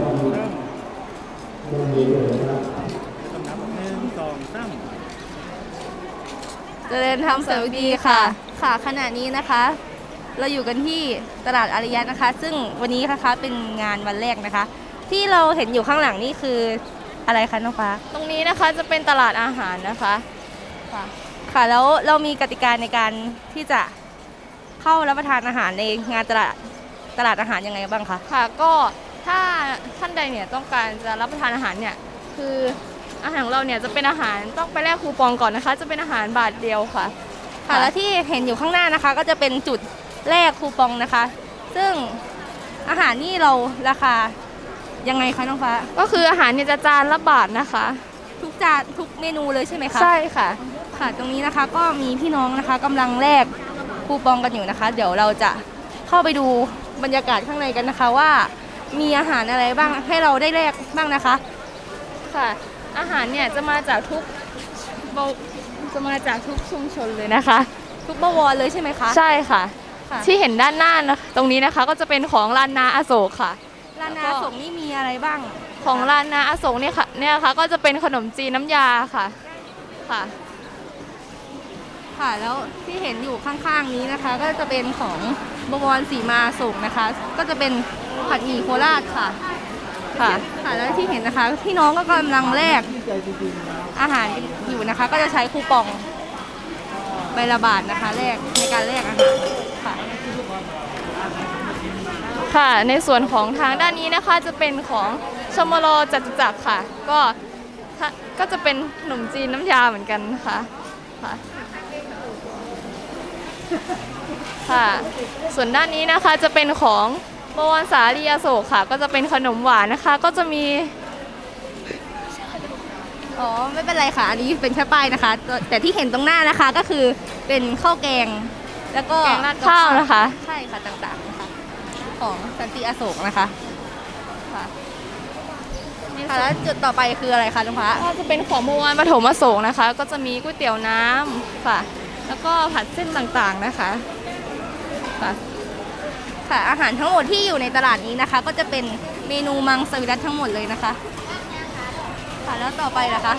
เริ่มคำนับหนึ่งสองสามเจริญธรรมสวัสดีค่ะ ค่ะขณะนี้นะคะ เราอยู่กันที่ตลาดอาริยะนะคะ ซึ่งวันนี้นะคะเป็นงานวันแรกนะคะ ที่เราเห็นอยู่ข้างหลังนี่คืออะไรคะน้องฟ้าตรงนี้นะคะจะเป็นตลาดอาหารนะคะค่ะค่ะแล้วเรามีกติกาในการที่จะเข้ารับประทานอาหารในงานตลาดตลาดอาหารยังไงบ้างคะ ค่ะก็ ถ้าท่านใดเนี่ยต้องการจะรับประทานอาหารเนี่ยคืออาหารของเราเนี่ยจะเป็นอาหารต้องไปแลกคูปองก่อนนะคะ จะเป็นอาหารบาทเดียวค่ะ ค่ะและที่เห็นอยู่ข้างหน้านะคะ ก็จะเป็นจุดแลกคูปองนะคะ ซึ่งอาหารนี่เราราคายังไงคะน้องฟ้า ก็คืออาหารเนี่ยจะจานละบาทนะคะ ทุกจานทุกเมนูเลยใช่ไหมคะใช่ค่ะ ค่ะ ตรงนี้นะคะก็มีพี่น้องนะคะกำลังแลกคูปองกันอยู่นะคะ เดี๋ยวเราจะเข้าไปดูบรรยากาศข้างในกันนะคะว่า มีอาหารอะไรบ้างให้เราได้แลกบ้างนะคะ ค่ะ อาหารเนี่ยจะมาจากทุกบจะมาจากทุกชุมชนเลยนะคะ ทุกบวรเลยใช่ไหมคะ ใช่ค่ะค่ะ ที่เห็นด้านหน้านะตรงนี้นะคะก็จะเป็นของลานนาอโศกค่ะร้านนาสงนี่มีอะไรบ้าง ของลานนาอโศกเนี่ยค่ะเนี่ยค่ะก็จะเป็นขนมจีนน้ำยาค่ะค่ะ ค่ะแล้วที่เห็นอยู่ข้างๆนี้นะคะ ก็จะเป็นของ บวรสีมาสุกนะคะ ก็จะเป็นผัดหมี่โคราชค่ะ ค่ะค่ะแล้วที่เห็นนะคะพี่น้องก็กำลังแลกอาหารอยู่นะคะ ก็จะใช้คูปองใบละบาทนะคะแลกในการแลกอาหารค่ะค่ะในส่วนของทางด้านนี้นะคะจะเป็นของชมรจตุจักรค่ะ ก็ถ้าก็จะเป็นขนมจีนน้ำยาเหมือนกันนะคะค่ะ ค่ะ ส่วนด้านนี้นะคะจะเป็นของบวรสาลีอโศกค่ะ ก็จะเป็นขนมหวานนะคะ ก็จะมี อ๋อไม่เป็นไรค่ะ อันนี้เป็นแค่ป้ายนะคะ แต่ที่เห็นตรงหน้านะคะก็คือเป็นข้าวแกง แล้วก็แกงราดข้าวนะคะ ใช่ค่ะต่างๆนะคะของสันติอโศกนะคะค่ะค่ะแล้วจุดต่อไปคืออะไรคะลุงพระก็จะเป็นของบวรปฐมอโศกนะคะ ก็จะมีก๋วยเตี๋ยวน้ำค่ะ แล้วก็ผัดเส้นต่างๆนะคะค่ะค่ะอาหารทั้งหมดที่อยู่ในตลาดนี้นะคะ ก็จะเป็นเมนูมังสวิรัตทั้งหมดเลยนะคะค่ะแล้วต่อไปล่ะคะ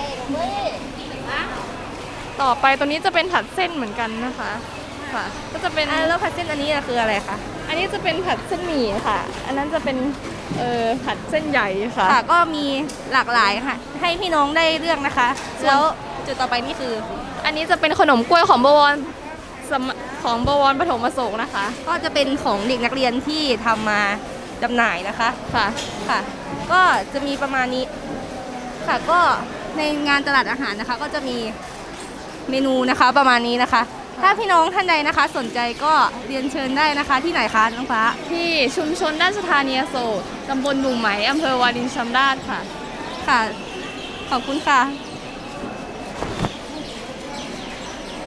ต่อไปตัวนี้จะเป็นผัดเส้นเหมือนกันนะคะค่ะ ก็จะเป็นอ่าแล้วผัดเส้นอันนี้คืออะไรคะอันนี้จะเป็นผัดเส้นหมี่ค่ะ อันนั้นจะเป็นเอ่อผัดเส้นใหญ่ค่ะ ค่ะก็มีหลากหลายค่ะ ให้พี่น้องได้เลือกนะคะ แล้ว จุดต่อไปนี่คือ อันนี้จะเป็นขนมกล้วยของบวรสมของบวรปฐมอโศกนะคะ ก็จะเป็นของเด็กนักเรียนที่ทำมาจำหน่ายนะคะค่ะค่ะ ก็จะมีประมาณนี้ ค่ะก็ในงานตลาดอาหารนะคะ ก็จะมีเมนูนะคะประมาณนี้นะคะ ถ้าพี่น้องท่านใดนะคะ สนใจก็เรียนเชิญได้นะคะที่ไหนคะน้องฟ้าที่ชุมชนด้านสถานีอโศกตำบลบุงไหมอำเภอวารินชำราบค่ะ ค่ะ ขอบคุณค่ะ